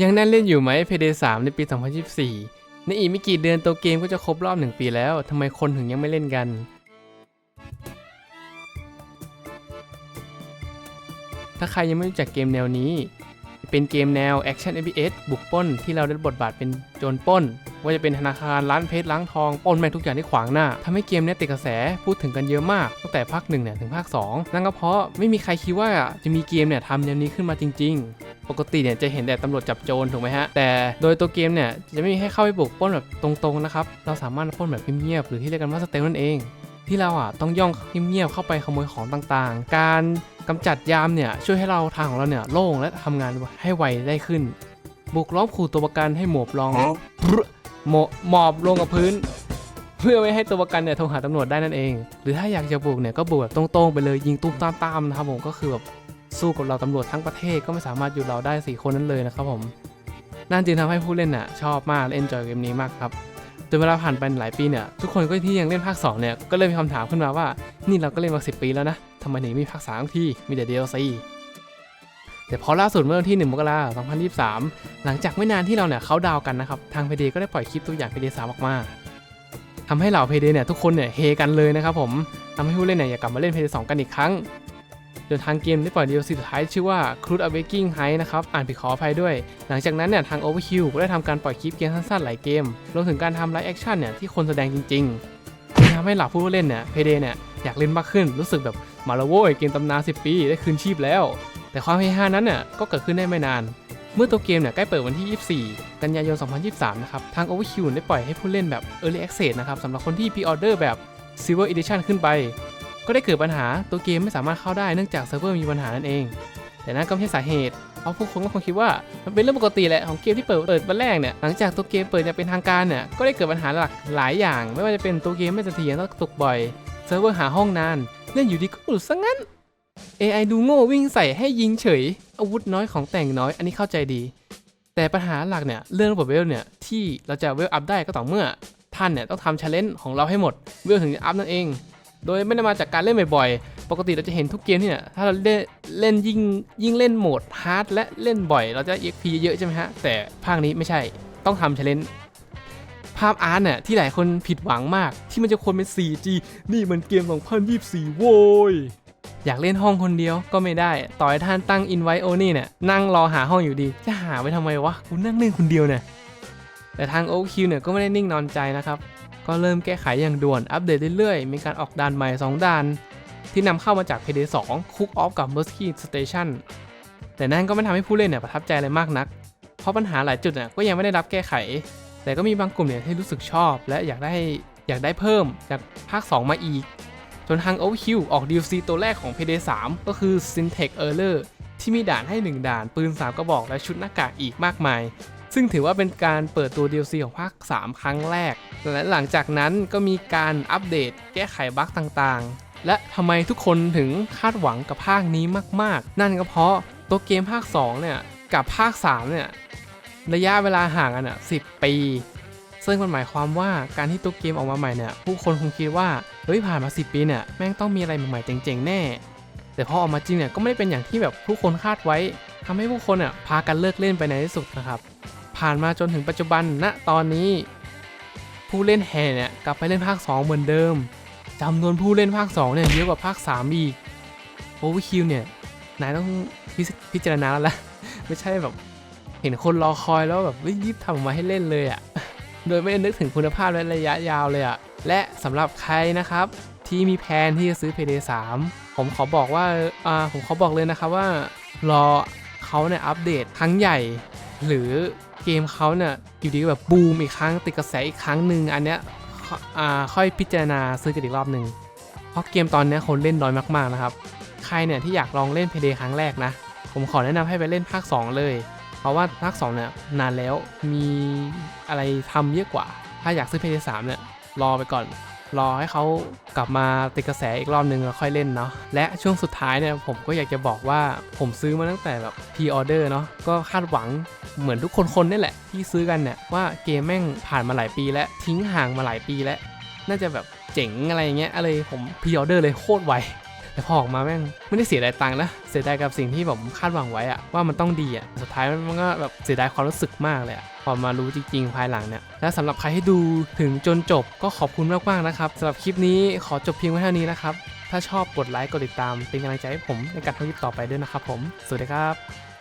ยังแน่นเล่นอยู่ไหม Payday 3 ในปี 2024 ในอีกไม่กี่เดือนตัวเกมก็จะครบรอบ 1 ปีแล้วทำไมคนถึงยังไม่เล่นกัน ถ้าใครยังไม่รู้จักเกมแนวนี้ เป็นเกมแนว Action FPS บุกป้นที่เราได้บทบาทเป็นโจรป้น ว่าจะเป็นธนาคารร้านเพชรล้างทองป้นแม่ทุกอย่างที่ขวางหน้าทำให้เกมเนี้ยติดกระแสพูดถึงกันเยอะมากตั้งแต่ภาค1เนี่ยถึงภาค2นั่นก็เพราะไม่มีใครคิดว่าจะมีเกมเนี่ยทำแนวนี้ขึ้นมาจริง ๆ ปกติเนี่ยจะเห็นแต่ตำรวจจับโจรถูกไหมฮะ แต่โดยตัวเกมเนี่ยจะไม่มีให้เข้าไปบุกปล้นแบบตรงๆนะครับ เราสามารถปล้นแบบเงียบๆหรือที่เรียกกันว่าสเตลนั่นเอง ที่เราอะต้องย่องเงียบๆเข้าไปขโมยของต่างๆ การกำจัดยามเนี่ยช่วยให้เราทางของเราเนี่ยโล่งและทำงานให้ไวได้ขึ้น บุกล้อมขู่ตัวประกันให้หมอบลองหมอบหมอบลงกับพื้น เพื่อไม่ให้ตัวประกันเนี่ยโทรหาตำรวจได้นั่นเอง หรือถ้าอยากจะบุกเนี่ยก็บุกแบบตรงๆไปเลยยิงตุ้มตามๆนะครับผมก็คือแบบ สู้กับเราตำรวจทั้งประเทศก็ไม่สามารถหยุดเราได้สี่คนนั้นเลยนะครับผมนั่นจึงทำให้ผู้เล่นน่ะชอบมากและเอนจอยเกมนี้มากครับจนเวลาผ่านไปหลายปีเนี่ยทุกคนก็ที่ยังเล่นภาค2เนี่ยก็เลยมีคำถามขึ้นมาว่า นี่เราก็เล่นมาสิปีแล้วนะทำไมถึงมีภาค3ที่มีแต่ DLC แต่พอล่าสุดเมื่อวันที่ 1 มกราคม 2023 หลังจากไม่นานที่เราเนี่ยเขาดาวกันนะครับ ทาง Payday ก็ได้ปล่อยคลิปตัวอย่าง Payday 3ออกมาทำให้เหล่า Payday เนี่ยทุกคนเนี่ยเฮกันเลยนะครับผมทำให้ผู้เล่นเนี่ยอยากกลับมาเล่น Payday 2กันอีกครั้ง จนทางเกมได้ปล่อย DLC สุดท้ายชื่อว่า Crude Awakening Heist นะครับอ่านผิดขออภัยด้วย หลังจากนั้นเนี่ยทาง Overkill ก็ได้ทำการปล่อยคลิปเกมสั้นๆหลายเกมรวมถึงการทำไลฟ์แอคชั่นเนี่ยที่คนแสดงจริงๆที่ทำให้เหล่าผู้เล่นเนี่ยเพเดเนี่ยอยากเล่นมากขึ้นรู้สึกแบบมาและโว้ยเกมตำนาน10 ปีได้คืนชีพแล้ว แต่ความเฮฮานั้นเนี่ยก็เกิดขึ้นได้ไม่นานเมื่อตัวเกมเนี่ยใกล้เปิดวันที่ 24 กันยายน 2023 นะครับ ทาง Overkill ได้ปล่อยให้ผู้เล่นแบบ Early Access นะครับสำหรับคนที่ Pre-order แบบ Silver Edition ขึ้นไป ก็ได้เกิดปัญหาตัวเกมไม่สามารถเข้าได้เนื่องจากเซิร์ฟเวอร์มีปัญหานั่นเอง แต่นั่นก็ไม่ใช่สาเหตุเพราะผู้คนก็คงคิดว่ามันเป็นเรื่องปกติแหละของเกมที่เปิดเปิดวันแรกเนี่ยหลังจากตัวเกมเปิดอย่างเป็นทางการเนี่ยก็ได้เกิดปัญหาหลักหลายอย่าง ไม่ว่าจะเป็นตัวเกมไม่เสถียรต้องตกบ่อยเซิร์ฟเวอร์หาห้องนานเล่นอยู่ดีก็หลุดซะงั้น AI ดูโง่วิ่งใส่ให้ยิงเฉย อาวุธน้อยของแต่งน้อยอันนี้เข้าใจดี แต่ปัญหาหลักเนี่ยเรื่องระบบเวลเนี่ยที่เราจะเวลอัพได้ก็ต่อเมื่อท่านเนี่ยต้องทำชาเลนจ์ของเราให้หมดเวลถึงจะอัพนั่นเอง โดยไม่ได้มาจากการเล่นบ่อยๆ ปกติเราจะเห็นทุกเกมเนี่ยถ้าเราเล่นเล่นยิ่งยิ่งเล่นโหมดฮาร์ดและเล่นบ่อย เราจะ EXP เยอะใช่ไหมฮะ แต่ภาคนี้ไม่ใช่ต้องทำ challenge ภาพอาร์ตเนี่ยที่หลายคนผิดหวังมาก ที่มันจะควรเป็น 4G นี่มันเกม 2024 โว้ยอยากเล่นห้องคนเดียวก็ไม่ได้ ต่อให้ท่านตั้ง invite only เนี่ยนั่งรอหาห้องอยู่ดี จะหาไปทำไมวะกูนั่งเล่นคนเดียวเนี่ยแต่ทาง OQ เนี่ยก็ไม่ได้นิ่งนอนใจนะครับ ก็เริ่มแก้ไขอย่างด่วนอัปเดตเรื่อยๆ มีการออกด่านใหม่ 2ด่าน ที่นำเข้ามาจาก P.D.2 Cook Off กับ Musky Station แต่นั่นก็ไม่ทำให้ผู้เล่นเนี่ยประทับใจอะไรมากนัก เพราะปัญหาหลายจุดเนี่ยก็ยังไม่ได้รับแก้ไข แต่ก็มีบางกลุ่มเนี่ยที่รู้สึกชอบ และอยากได้อยากได้เพิ่มจากภาค 2 มาอีก จนทาง OQ ออก DLC ตัวแรกของ P.D.3 ก็คือ Syntax Error ที่มีด่านให้ 1 ด่านปืน 3 กระบอกและชุดหน้ากากอีกมากมาย ซึ่งถือว่าเป็นการเปิดตัว DLC ของภาค 3 ครั้งแรก และหลังจากนั้นก็มีการอัปเดตแก้ไขบั๊กต่างๆ และทำไมทุกคนถึงคาดหวังกับภาคนี้มากๆ นั่นก็เพราะตัวเกมภาค 2 เนี่ย กับภาค 3 เนี่ย ระยะเวลาห่างกันอะ10 ปี ซึ่งมันหมายความว่าการที่ตัวเกมออกมาใหม่เนี่ย ผู้คนคงคิดว่า เฮ้ยผ่านมา 10 ปีเนี่ย แม่งต้องมีอะไรใหม่ๆเจ๋งๆแน่ แต่พอออกมาจริงเนี่ยก็ไม่ได้เป็นอย่างที่แบบผู้คนคาดไว้ทำให้ผู้คนอะพากันเลิกเล่นไปในที่สุดนะครับ ผ่านมาจนถึงปัจจุบันณตอนนี้ ผู้เล่นแห่เนี่ยกลับไปเล่นภาค 2 เหมือนเดิมจำนวนผู้เล่นภาค 2 เนี่ยเยอะกว่าภาค 3 อีกโอเวอร์คิวเนี่ยนายต้องพิจพิจารณาแล้วละไม่ใช่แบบเห็นคนรอคอยแล้วแบบรีบทำออกมาให้เล่นเลยอะ่ะ โดยไม่ได้นึกถึงคุณภาพและระยะยาวเลยอะ่ะ และสำหรับใครนะครับ ที่มีแผนที่จะซื้อ Payday 3ผมขอบอกว่าอ่าผมขอบอกเลยนะครับว่า รอเขาเนี่ยอัปเดตครั้งใหญ่ หรือเกมเขาเนี่ยอยู่ดีก็แบบบูมอีกครั้งติดกระแสอีกครั้งหนึ่งอันเนี้ยค่ออ่าค่อยพิจารณาซื้อกันอีกรอบหนึ่งเพราะเกมตอนเนี้ยคนเล่นน้อยมากๆนะครับ ใครเนี่ยที่อยากลองเล่น Payday ครั้งแรกนะ ผมขอแนะนำให้ไปเล่นภาค 2 เลย เพราะว่าภาค2เนี่ยนานแล้วมีอะไรทำเยอะกว่า ถ้าอยากซื้อ Payday 3เนี่ยรอไปก่อน รอให้เขากลับมาติดกระแสอีกรอบนึงแล้วค่อยเล่นเนาะ และช่วงสุดท้ายเนี่ยผมก็อยากจะบอกว่าผมซื้อมาตั้งแต่แบบพ r ออเดอร์เนาะ ก็คาดหวัง เหมือนทุกคนคนนี่แหละที่ซื้อกันเนี่ยว่าเกมแม่งผ่านมาหลายปีแล้วทิ้งห่างมาหลายปีแล้ว น่าจะแบบเจ๋งอะไรเงี้ยอะไรผมพ r ออเดอร์เลยโคตรไวแต่พอออกมาแม่งไม่ได้เสียดายตังค์นะเสียดายกับสิ่งที่ผมคาดหวังไว้อะว่ามันต้องดีอะสุดท้ายมันก็แบบเสียดายความรู้สึกมากเลยอะพอมารู้จริงๆภายหลังเนี่ยและสำหรับใครที่ดูถึงจนจบก็ขอบคุณมากๆนะครับสำหรับคลิปนี้ขอจบเพียงไว้เท่านี้นะครับถ้าชอบกดไลค์กดติดตามเป็นกำลังใจให้ผมในการทำคลิปต่อไปด้วยนะครับผมสวัสดีครับ